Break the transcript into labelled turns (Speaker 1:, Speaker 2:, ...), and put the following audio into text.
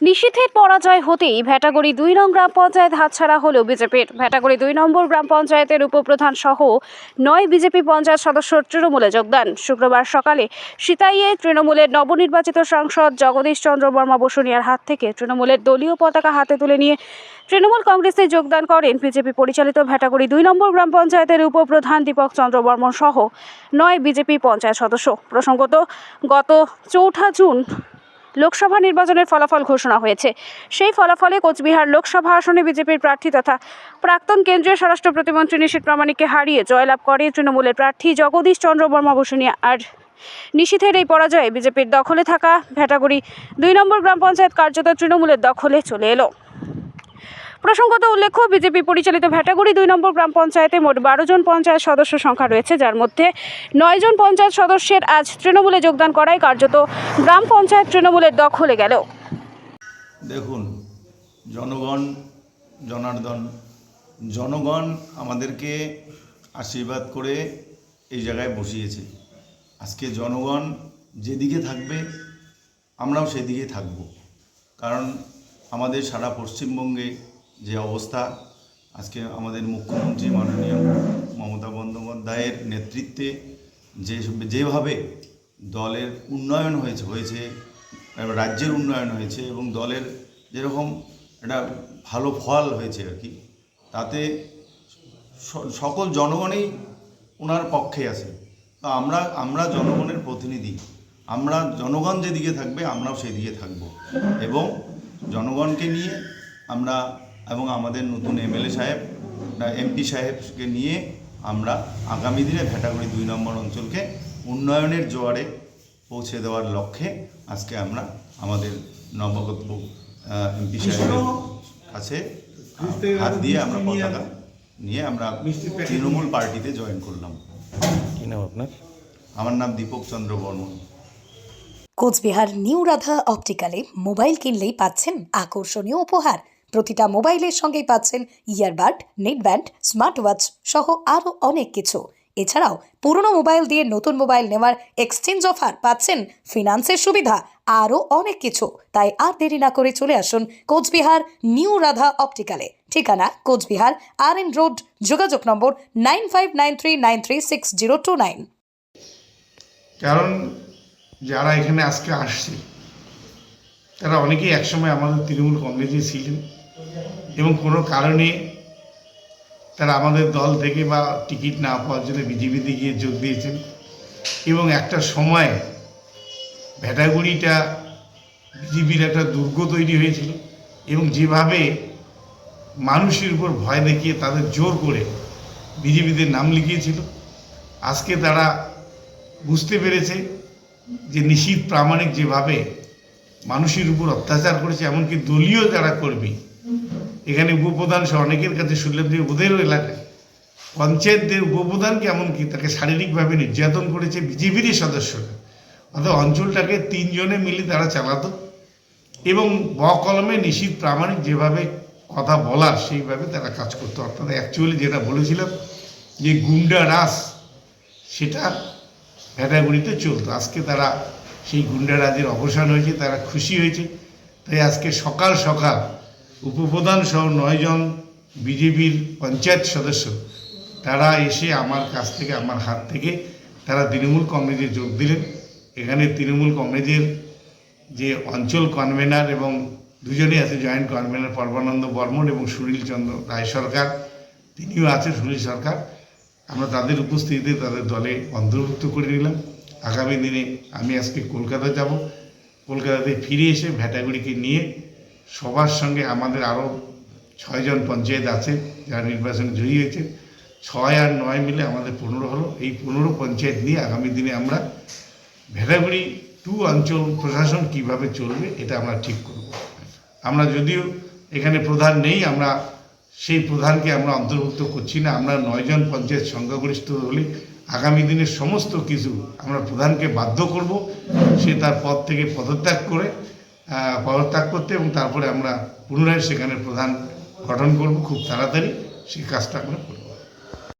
Speaker 1: নিশীথের পরাজয় হতেই ভেটাগড়ি দুই নং গ্রাম পঞ্চায়েত হাতছাড়া হলো বিজেপির। ভেটাগড়ি দুই নম্বর গ্রাম পঞ্চায়েতের উপপ্রধান সহ নয় বিজেপি পঞ্চায়েত সদস্যর তৃণমূলে যোগদান। শুক্রবার সকালে সিতাইয়ে তৃণমূলের নবনির্বাচিত সাংসদ জগদীশ চন্দ্র বর্মা বসুনিয়ার হাত থেকে তৃণমূলের দলীয় পতাকা হাতে তুলে নিয়ে তৃণমূল কংগ্রেসে যোগদান করেন বিজেপি পরিচালিত ভেটাগড়ি দুই নম্বর গ্রাম পঞ্চায়েতের উপপ্রধান দীপক চন্দ্র বর্মন সহ নয় বিজেপি পঞ্চায়েত সদস্য। প্রসঙ্গত, গত চৌঠা জুন লোকসভা নির্বাচনের ফলাফল ঘোষণা হয়েছে। সেই ফলাফলে কোচবিহার লোকসভা আসনে বিজেপির প্রার্থী তথা প্রাক্তন কেন্দ্রীয় স্বরাষ্ট্র প্রতিমন্ত্রী নিশীথ প্রামাণিককে হারিয়ে জয়লাভ করে তৃণমূলের প্রার্থী জগদীশ চন্দ্র বর্মা বসুনিয়া আর নিশীথের এই পরাজয়ে বিজেপির দখলে থাকা ভেটাগুড়ি দুই নম্বর গ্রাম পঞ্চায়েত কার্যত তৃণমূলের দখলে চলে এলো। প্রসঙ্গত উল্লেখ্য, বিজেপি পরিচালিত ভেটাগুড়ি দুই নম্বর গ্রাম পঞ্চায়েতে মোট বারো জন পঞ্চায়েত সদস্য সংখ্যা রয়েছে, যার মধ্যে নয় জন পঞ্চায়েত সদস্যের আজ তৃণমূলে যোগদান করায় কার্যত গ্রাম পঞ্চায়েত তৃণমূলের দখলে গেল।
Speaker 2: দেখুন, জনগণ, জনার্দন, জনগণ আমাদেরকে আশীর্বাদ করে এই জায়গায় বসিয়েছে। আজকে জনগণ যেদিকে থাকবে, আমরাও সেদিকে থাকব। কারণ আমাদের সারা পশ্চিমবঙ্গে যে অবস্থা, আজকে আমাদের মুখ্যমন্ত্রী মাননীয় মমতা বন্দ্যোপাধ্যায়ের নেতৃত্বে যে যেভাবে দলের উন্নয়ন হয়েছে হয়েছে রাজ্যের উন্নয়ন হয়েছে এবং দলের যেরকম একটা ভালো ফল হয়েছে আর কি, তাতে সকল জনগণই ওনার পক্ষে আছে। তো আমরা আমরা জনগণের প্রতিনিধি, আমরা জনগণ যেদিকে থাকবে আমরাও সেদিকে থাকব এবং জনগণকে নিয়ে আমরা এবং আমাদের নতুন এমএলএ সাহেব এমপি সাহেবকে নিয়ে আমরা আগামী দিনে ভেটাগুড়ি দুই নম্বর অঞ্চলকে উন্নয়নের জোয়ারে পৌঁছে দেওয়ার লক্ষ্যে আজকে আমরা আমাদের নবগত এমপি সাহেবের কাছে হাত দিয়ে আমরা পতাকা নিয়ে আমরা তৃণমূল পার্টিতে জয়েন করলাম।
Speaker 3: কি নাম আপনার?
Speaker 2: আমার নাম দীপক চন্দ্র বর্মন।
Speaker 4: কোচবিহার নিউ রাধা অপটিক্যালে মোবাইল কিনলেই পাচ্ছেন আকর্ষণীয় উপহার। প্রতিটা মোবাইলের সঙ্গেই পাচ্ছেন ইয়ারবাড, নেটব্যান্ড স্মার্ট ওয়াচ সহ আরও অনেক কিছু। এছাড়াও পুরনো মোবাইল দিয়ে নতুন মোবাইল নেওয়ার এক্সচেঞ্জ অফার পাচ্ছেন ফিনান্সের সুবিধা, আরও অনেক কিছু। তাই আর দেরি না করে চলে আসুন কোচবিহার নিউ রাধা অপটিক্যালে। ঠিকানা কোচবিহার আর এন রোড যোগাযোগ number nine five nine three nine three six zero two nine
Speaker 5: কারণ যারা এখানে আজকে আসছে, তারা অনেকেই একসময় আমাদের তৃণমূল কংগ্রেসে ছিলেন। এবং কোনো কারণে তারা আমাদের দল থেকে বা টিকিট না পাওয়ার জন্য বিজেপিতে গিয়ে যোগ দিয়েছেন। এবং একটা সময় ভেটাগুড়িটা বিজেপির একটা দুর্গ তৈরি হয়েছিল এবং যেভাবে মানুষের উপর ভয় দেখিয়ে তাদের জোর করে বিজেপিতে নাম লিখিয়েছিল। আজকে তারা বুঝতে পেরেছে যে নিশীত প্রামাণিক যেভাবে মানুষের উপর অত্যাচার করেছে, এমনকি দলীয় যারা কর্মী এখানে উপপ্রধান সহ অনেকের কাছে শুনলাম যে ওদেরও এলাকায় পঞ্চায়েতদের উপপ্রধানকে এমনকি তাকে শারীরিকভাবে নির্যাতন করেছে বিজেপিরই সদস্যরা। অর্থাৎ অঞ্চলটাকে তিনজনে মিলে তারা চালাতো। এবং ব কলমে নিশীত প্রামাণিক যেভাবে কথা বলার সেইভাবে তারা কাজ করতো। অর্থাৎ অ্যাকচুয়ালি যেটা বলেছিলাম যে গুন্ডা রাস সেটা ভেটাগুড়িতে চলতো। আজকে তারা সেই গুন্ডারাজের অবসান হয়েছে, তারা খুশি হয়েছে। তাই আজকে সকাল সকাল উপপ্রধান সহ নয়জন বিজেপির পঞ্চায়েত সদস্য, তারা এসে আমার কাছ থেকে, আমার হাত থেকে তারা তৃণমূল কংগ্রেসে যোগ দিলেন। এখানে তৃণমূল কংগ্রেসের যে অঞ্চল কনভেনার এবং দুজনেই আছে, জয়েন্ট কনভেনার পর্বানন্দ বর্মন এবং সুনীল চন্দ্র রায় সরকার, তিনিও আছেন সুনীল সরকার। আমরা তাদের উপস্থিতিতে তাদের দলে অন্তর্ভুক্ত করে নিলাম। আগামী দিনে আমি আজকে কলকাতা যাব। কলকাতাতে ফিরে এসে ভেটাগুড়িকে নিয়ে সবার সঙ্গে আমাদের আরও ছয়জন পঞ্চায়েত আছে যারা নির্বাচনে জয়ী হয়েছে। ছয় আর নয় মিলে আমাদের পনেরো হলো। এই পনেরো পঞ্চায়েত নিয়ে আগামী দিনে আমরা ভেটাগুড়ি টু অঞ্চল প্রশাসন কীভাবে চলবে এটা আমরা ঠিক করব। আমরা যদিও এখানে প্রধান নেই, আমরা সেই প্রধানকে আমরা অন্তর্ভুক্ত করছি না। আমরা নয়জন পঞ্চায়েত সংখ্যাগরিষ্ঠ হলে আগামী দিনের সমস্ত কিছু আমরা প্রধানকে বাধ্য করব। সে তার পদ থেকে পদত্যাগ করে পদত্যাগ করতে এবং তারপরে আমরা পুনরায় সেখানে প্রধান গঠন করব। খুব তাড়াতাড়ি সেই কাজটা আমরা করব